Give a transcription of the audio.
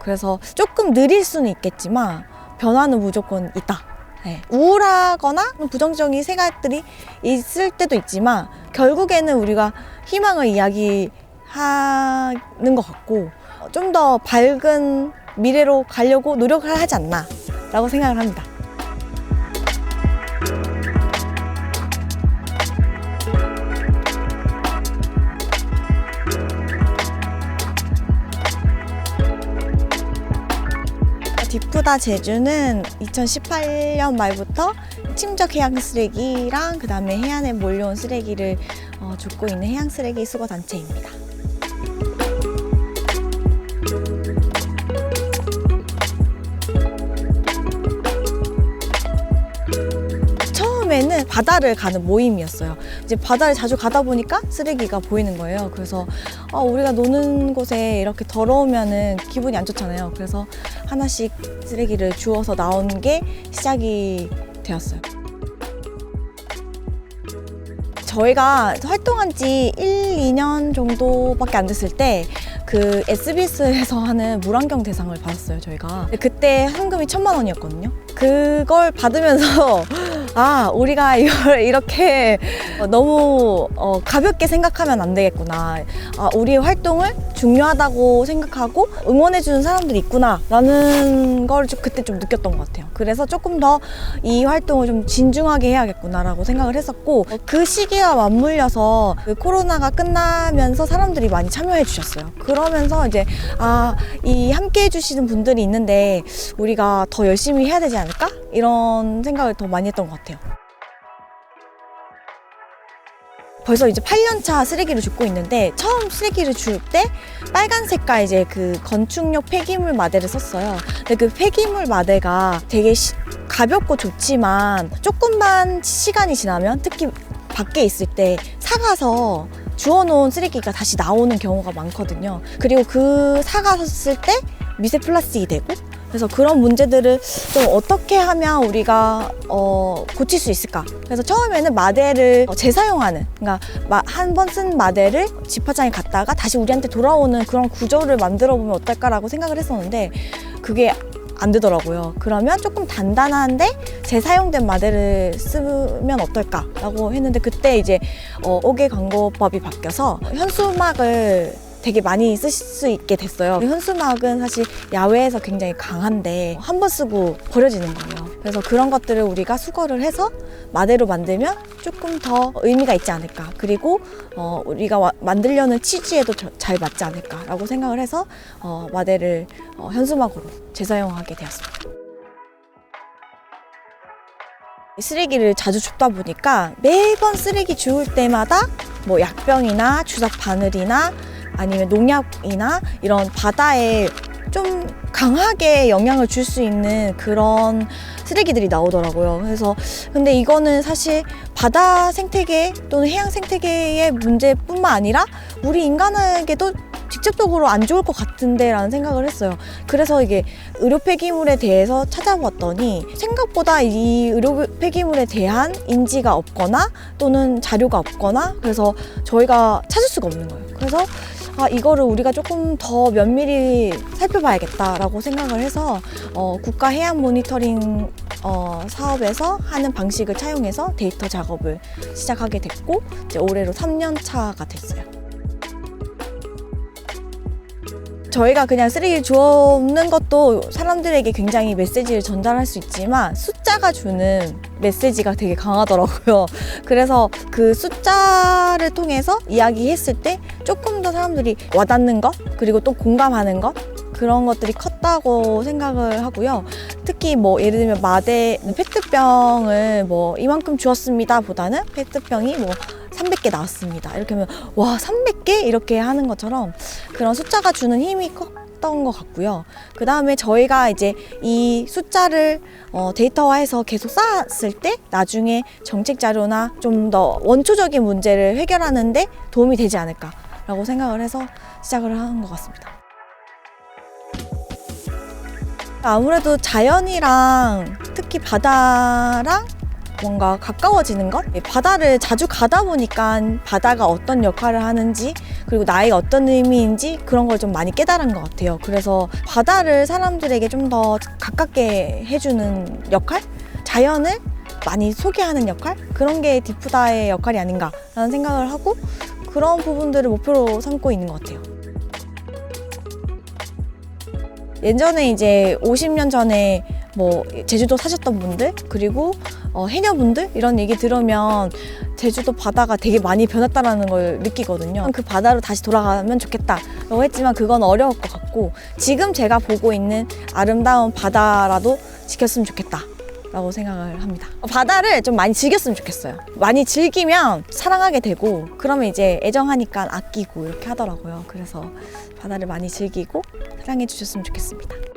그래서 조금 느릴 수는 있겠지만 변화는 무조건 있다. 네. 우울하거나 부정적인 생각들이 있을 때도 있지만 결국에는 우리가 희망을 이야기하는 것 같고 좀 더 밝은 미래로 가려고 노력을 하지 않나라고 생각을 합니다. 디프다 제주는 2018년 말부터 침적 해양 쓰레기랑 그 다음에 해안에 몰려온 쓰레기를 어, 줍고 있는 해양 쓰레기 수거 단체입니다. 처음에는 바다를 가는 모임이었어요. 이제 바다를 자주 가다 보니까 쓰레기가 보이는 거예요. 그래서 어, 우리가 노는 곳에 이렇게 더러우면은 기분이 안 좋잖아요. 그래서 하나씩 쓰레기를 주워서 나온 게 시작이 되었어요. 저희가 활동한 지 1, 2년 정도밖에 안 됐을 때 그 SBS에서 하는 물안경 대상을 받았어요, 저희가. 그때 상금이 천만 원이었거든요. 그걸 받으면서 아, 우리가 이걸 이렇게 너무 어, 가볍게 생각하면 안 되겠구나. 아, 우리의 활동을 중요하다고 생각하고 응원해주는 사람들이 있구나 라는 걸 좀 그때 좀 느꼈던 것 같아요. 그래서 조금 더 이 활동을 좀 진중하게 해야겠구나 라고 생각을 했었고 그 시기와 맞물려서 그 코로나가 끝나면서 사람들이 많이 참여해 주셨어요. 그러면서 이제 아, 이 함께 해주시는 분들이 있는데 우리가 더 열심히 해야 되지 않을까? 이런 생각을 더 많이 했던 것 같아요. 벌써 이제 8년차 쓰레기를 줍고 있는데 처음 쓰레기를 줄 때 빨간 색깔 이제 그 건축용 폐기물 마대를 썼어요. 근데 그 폐기물 마대가 되게 시- 가볍고 좋지만 조금만 시간이 지나면 특히 밖에 있을 때 사가서 주워놓은 쓰레기가 다시 나오는 경우가 많거든요. 그리고 그 사갔을 때 미세 플라스틱이 되고 그래서 그런 문제들을 좀 어떻게 하면 우리가 어, 고칠 수 있을까? 그래서 처음에는 마대를 어, 재사용하는, 그러니까 한 번 쓴 마대를 집화장에 갔다가 다시 우리한테 돌아오는 그런 구조를 만들어 보면 어떨까라고 생각을 했었는데 그게 안 되더라고요. 그러면 조금 단단한데 재사용된 마대를 쓰면 어떨까라고 했는데 그때 이제 어, 옥외 광고법이 바뀌어서 현수막을 되게 많이 쓰실 수 있게 됐어요. 현수막은 사실 야외에서 굉장히 강한데 한 번 쓰고 버려지는 거예요. 그래서 그런 것들을 우리가 수거를 해서 마대로 만들면 조금 더 의미가 있지 않을까. 그리고 어, 우리가 와- 만들려는 취지에도 저- 잘 맞지 않을까라고 생각을 해서 어, 마대를 어, 현수막으로 재사용하게 되었습니다. 쓰레기를 자주 줍다 보니까 매번 쓰레기 주울 때마다 뭐 약병이나 주석 바늘이나 아니면 농약이나 이런 바다에 좀 강하게 영향을 줄 수 있는 그런 쓰레기들이 나오더라고요. 그래서 근데 이거는 사실 바다 생태계 또는 해양 생태계의 문제뿐만 아니라 우리 인간에게도 직접적으로 안 좋을 것 같은데라는 생각을 했어요. 그래서 이게 의료 폐기물에 대해서 찾아봤더니 생각보다 이 의료 폐기물에 대한 인지가 없거나 또는 자료가 없거나 그래서 저희가 찾을 수가 없는 거예요. 그래서 아, 이거를 우리가 조금 더 면밀히 살펴봐야겠다라고 생각을 해서 어, 국가 해양 모니터링 어, 사업에서 하는 방식을 차용해서 데이터 작업을 시작하게 됐고 이제 올해로 3년 차가 됐어요. 저희가 그냥 쓰레기 주워오는 것도 사람들에게 굉장히 메시지를 전달할 수 있지만 숫자가 주는 메시지가 되게 강하더라고요. 그래서 그 숫자를 통해서 이야기했을 때 조금 더 사람들이 와닿는 것 그리고 또 공감하는 것 그런 것들이 컸다고 생각을 하고요. 특히 뭐 예를 들면 마대 페트병을 뭐 이만큼 주었습니다 보다는 페트병이 뭐 300개 나왔습니다. 이렇게 하면 와 300개 이렇게 하는 것처럼 그런 숫자가 주는 힘이 컸 던 것 같고요. 그 다음에 저희가 이제 이 숫자를 어, 데이터화해서 계속 쌓았을 때 나중에 정책 자료나 좀 더 원초적인 문제를 해결하는데 도움이 되지 않을까라고 생각을 해서 시작을 한 것 같습니다. 아무래도 자연이랑 특히 바다랑 뭔가 가까워지는 것? 예, 바다를 자주 가다 보니까 바다가 어떤 역할을 하는지 그리고 나의 어떤 의미인지 그런 걸 좀 많이 깨달은 것 같아요. 그래서 바다를 사람들에게 좀 더 가깝게 해주는 역할? 자연을 많이 소개하는 역할? 그런 게 디프다의 역할이 아닌가라는 생각을 하고 그런 부분들을 목표로 삼고 있는 것 같아요. 예전에 이제 50년 전에 뭐 제주도 사셨던 분들 그리고 어, 해녀분들 이런 얘기 들으면 제주도 바다가 되게 많이 변했다라는 걸 느끼거든요. 그 바다로 다시 돌아가면 좋겠다라고 했지만 그건 어려울 것 같고 지금 제가 보고 있는 아름다운 바다라도 지켰으면 좋겠다. 라고 생각을 합니다. 바다를 좀 많이 즐겼으면 좋겠어요. 많이 즐기면 사랑하게 되고 그러면 이제 애정하니까 아끼고 이렇게 하더라고요. 그래서 바다를 많이 즐기고 사랑해 주셨으면 좋겠습니다.